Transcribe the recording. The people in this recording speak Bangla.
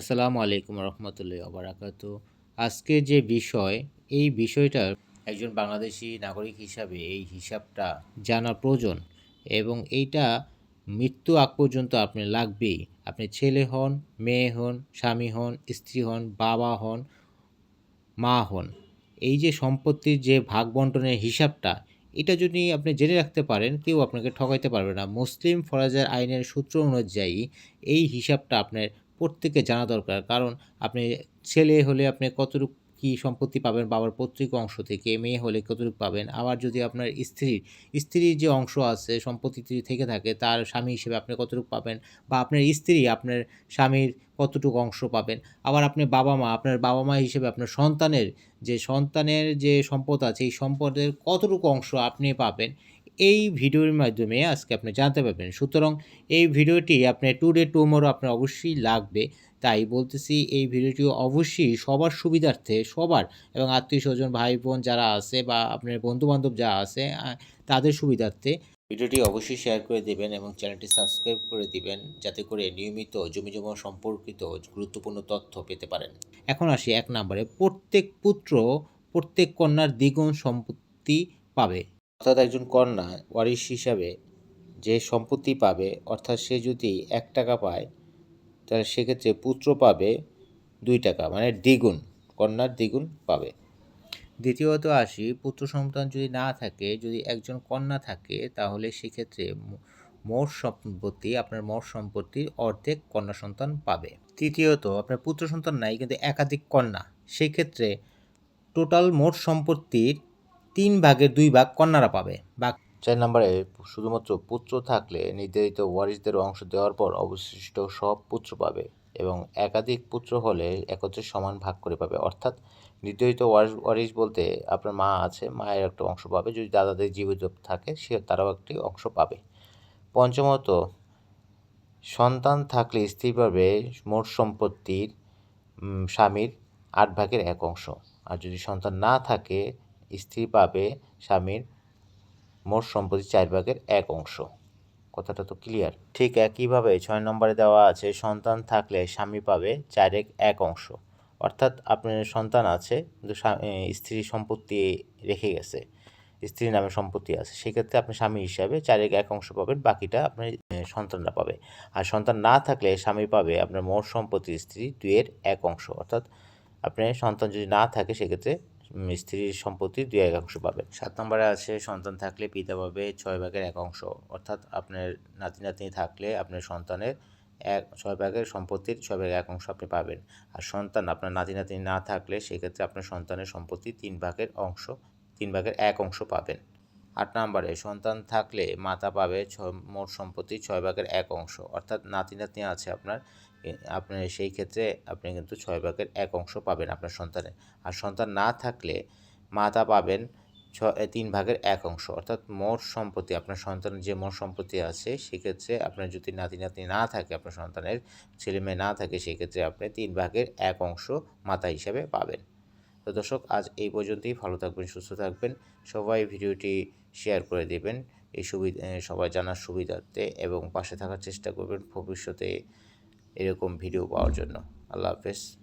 আসসালামু আলাইকুম রহমতুল্লাহ আবরাকাত আজকে যে বিষয়, এই বিষয়টা একজন বাংলাদেশি নাগরিক হিসাবে এই হিসাবটা জানা প্রয়োজন এবং এইটা মৃত্যু আগ পর্যন্ত আপনি লাগবেই। আপনি ছেলে হন, মেয়ে হন, স্বামী হন, স্ত্রী হন, বাবা হন, মা হন। এই যে সম্পত্তির যে ভাগ বন্টনের হিসাবটা, এটা যদি আপনি জেনে রাখতে পারেন, কেউ আপনাকে ঠকাইতে পারবে না। মুসলিম ফরাজের আইনের সূত্র অনুযায়ী এই হিসাবটা আপনার প্রত্যেকে জানা দরকার। কারণ আপনি ছেলে হলে আপনি কতটুকু কি সম্পত্তি পাবেন, বাবার পৈতৃক অংশ থেকে, মেয়ে হলে কতটুকু পাবেন, আবার যদি আপনার স্ত্রীর স্ত্রীর যে অংশ আছে, সম্পত্তি থেকে থাকে, তার স্বামী হিসেবে আপনি কতটুকু পাবেন বা আপনার স্ত্রী আপনার স্বামীর কতটুকু অংশ পাবেন, আবার আপনি বাবা মা, আপনার বাবা মা হিসেবে আপনার সন্তানের যে সন্তানের যে সম্পদ আছে, এই সম্পদের কতটুকু অংশ আপনি পাবেন এই ভিডিওর মাধ্যমে আজকে আপনি জানতে পারবেন। সুতরাং এই ভিডিওটি আপনার টু ডে টুমোরো আপনার অবশ্যই লাগবে। তাই বলতেছি, এই ভিডিওটি অবশ্যই সবার সুবিধার্থে, সবার এবং আত্মীয় স্বজন ভাই বোন যারা আছে বা আপনার বন্ধু বান্ধব যারা আছে তাদের সুবিধার্থে ভিডিওটি অবশ্যই শেয়ার করে দেবেন এবং চ্যানেলটি সাবস্ক্রাইব করে দিবেন যাতে করে নিয়মিত জমি জমা সম্পর্কিত গুরুত্বপূর্ণ তথ্য পেতে পারেন। এখন আসি এক নম্বরে, প্রত্যেক পুত্র প্রত্যেক কন্যার দ্বিগুণ সম্পত্তি পাবে। অর্থাৎ একজন কন্যা, ওয়ারিশ হিসাবে যে সম্পত্তি পাবে, অর্থাৎ সে যদি এক টাকা পায়, তাহলে সেক্ষেত্রে পুত্র পাবে দুই টাকা মানে দ্বিগুণ, কন্যার দ্বিগুণ পাবে। দ্বিতীয়ত আসি, পুত্র সন্তান যদি না থাকে, যদি একজন কন্যা থাকে, তাহলে সেক্ষেত্রে মোট সম্পত্তি, আপনার মোট সম্পত্তির অর্ধেক কন্যা সন্তান পাবে। তৃতীয়ত, আপনার পুত্র সন্তান নাই, কিন্তু একাধিক কন্যা সেই ক্ষেত্রে টোটাল মোট সম্পত্তির তিন ভাগের দুই ভাগ কন্যারা পাবে। বা চার নম্বরে, শুধুমাত্র পুত্র থাকলে নির্ধারিত ওয়ারিশদের অংশ দেওয়ার পর অবশিষ্ট সব পুত্র পাবে এবং একাধিক পুত্র হলে একত্রে সমান ভাগ করে পাবে। অর্থাৎ নির্ধারিত ওয়ারিশ ওয়ারিস বলতে আপনার মা আছে, মায়ের একটা অংশ পাবে। যদি দাদাদের জীবিত থাকে, সে তারাও একটি অংশ পাবে। পঞ্চমত, সন্তান থাকলে স্ত্রী পাবে মোট সম্পত্তির স্বামীর আট ভাগের এক অংশ। আর যদি সন্তান না থাকে স্ত্রী পাবে স্বামীর মোট সম্পত্তির চার ভাগের এক অংশ। কথাটা তো ক্লিয়ার ঠিক একইভাবে ছয় নম্বরে দেওয়া আছে, সন্তান থাকলে স্বামী পাবে চারেক এক অংশ। অর্থাৎ আপনার সন্তান আছে, কিন্তু স্ত্রী সম্পত্তি রেখে গেছে, স্ত্রীর নামে সম্পত্তি আছে। সেক্ষেত্রে আপনি স্বামী হিসাবে চারেক এক অংশ পাবেন, বাকিটা আপনার সন্তানরা পাবে। আর সন্তান না থাকলে স্বামী পাবে আপনার মোট সম্পত্তি স্ত্রী দুয়ের এক অংশ। অর্থাৎ আপনার সন্তান যদি না থাকে, সেক্ষেত্রে স্ত্রীর সম্পত্তি দুই এক অংশ পাবেন। সাত নম্বরে আছে, সন্তান থাকলে পিতা পাবে ছয় ভাগের এক অংশ। অর্থাৎ আপনার নাতি নাতনি থাকলে আপনার সন্তানের এক, ছয় ভাগের সম্পত্তির ছয় ভাগের এক অংশ আপনি পাবেন। আর সন্তান আপনার নাতি নাতনি না থাকলে সেক্ষেত্রে আপনার সন্তানের সম্পত্তি তিন ভাগের অংশ, তিন ভাগের এক অংশ পাবেন। আট নম্বরে, সন্তান থাকলে মাতা পাবে মোট সম্পত্তি ছয় ভাগের এক অংশ। অর্থাৎ নাতি নাতনি আছে আপনার আপনার সেই ক্ষেত্রে আপনি কিন্তু ছয় ভাগের এক অংশ পাবেন আপনার সন্তানের আর সন্তান না থাকলে মাতা পাবেন ছ তিন ভাগের এক অংশ। অর্থাৎ মোট সম্পত্তি, আপনার সন্তানের যে মোট সম্পত্তি আছে, সেক্ষেত্রে আপনার যদি নাতি নাতনি না থাকে, আপনার সন্তানের ছেলে মেয়ে না থাকে, সেক্ষেত্রে আপনি তিন ভাগের এক অংশ মাতা হিসাবে পাবেন। তো দর্শক, আজ এই পর্যন্তই। ভালো থাকবেন, সুস্থ থাকবেন। সবাই ভিডিওটি শেয়ার করে দেবেন। এই সুবিধা সবাই জানার সুবিধার্থে এবং পাশে থাকার চেষ্টা করবেন ভবিষ্যতে এরকম ভিডিও পাওয়ার জন্য। আল্লাহ হাফেজ।